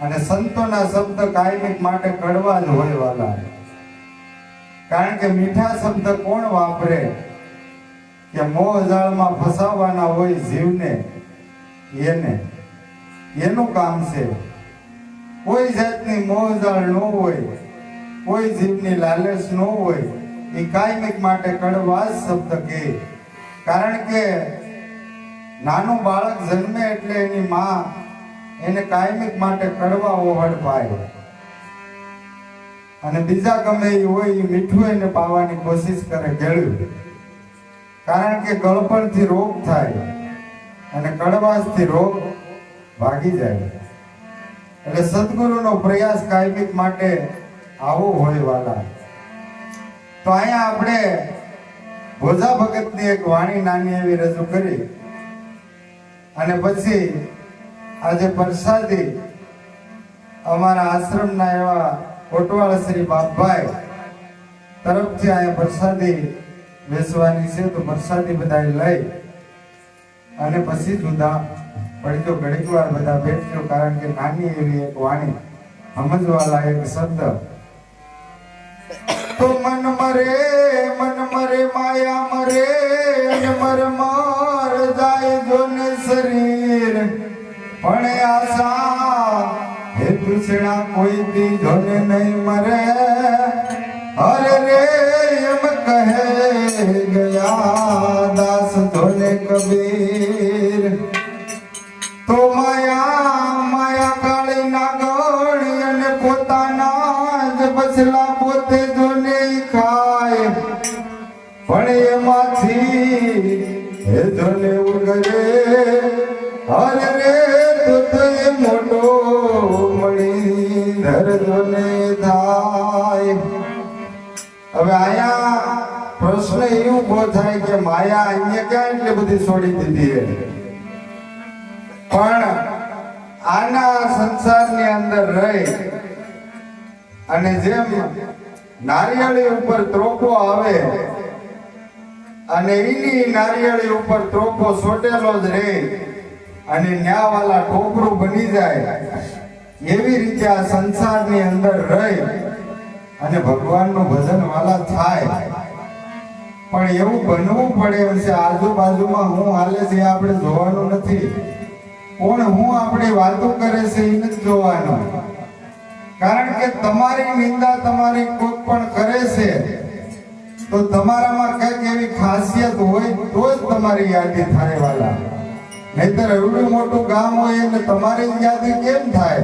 અને સંતોના શબ્દ કાયમિક માટે કડવા જ હોય વાલા. કારણ કે મીઠા શબ્દ કોણ વાપરે? કે મોહજાળમાં ફસાવવાના હોય જીવને, એને. એનું કામ છે. કોઈ જાતની મોહજાળ ન હોય, કોઈ જીવની લાલચ ન હોય, એ કાયમિક માટે કડવા જ શબ્દ કહે કારણ કે નાનું બાળક જન્મે એટલે એની માં એને કાયમિક માટે કડવા ઓહડ પાયો અને બીજા ગમે એ હોય, એ મીઠું એને પાવાની કોશિશ કરે ગળ્યું. કારણ કે ગળપણથી રોગ થાય અને કડવાશથી રોગ ભાગી જાય. એટલે સદગુરુનો પ્રયાસ કાયમિક માટે આવો હોય વાલા. તો અહીંયા આપણે ભોજા ભગતની એક વાણી નાની એવી રજૂ કરી. અને પછી આજે પ્રસાદી અમારા આશ્રમના એવા કોટવાળ શ્રી બાપભાઈ તરફથી અહીંયા પ્રસાદી બેસવાની છે. તો પ્રસાદી બધા લઈ અને પછી જુદા પડજો ઘડીક વાર બધા બેઠજો કારણ કે નાની એવી એક વાણી સમજવાલા એક શબ્દ. તો મન મરે હે કોઈ દી જોને નહીં મરે. અરે રે, એમ કહે ગયા દાસ જોને કબીર. તો માયા માયા કાળી ના ગણ અને પોતાના જ બસલા પોતે જોને ખાય. પણ એમાંથી હે ધોને ઉગરે. અરે રે હવે અહીંયા પ્રશ્ન એવું ઊભો થાય કે માયા અહીંયા ક્યાં એટલી બધી છોડી દીધી પણ આના સંસારની અંદર રહી અને જેમ નારિયેળી ઉપર ત્રોપો આવે અને એની નારિયેળી ઉપર ત્રોપો સોટેલો જ રહે અને ન્યાવાલા ટોપરું બની જાય, એવી રીતે આ સંસારની અંદર રહી. અને ભગવાનનું ભજન વાલા થાય. પણ એવું બનવું પડે એમ છે, આજુબાજુમાં હું હાલે છે આપણે જોવાનું નથી. કોણ હું આપણી વાતો કરે છે એ નથી જોવાનું. કારણ કે તમારી નિંદા તમારી કોઈ પણ કરે છે, તો તમારામાં કંઈક એવી ખાસિયત હોય તો જ તમારી યાદી થાય વાલા. નહીતર એવડું મોટું ગામ હોય એટલે તમારી જ યાદી કેમ થાય?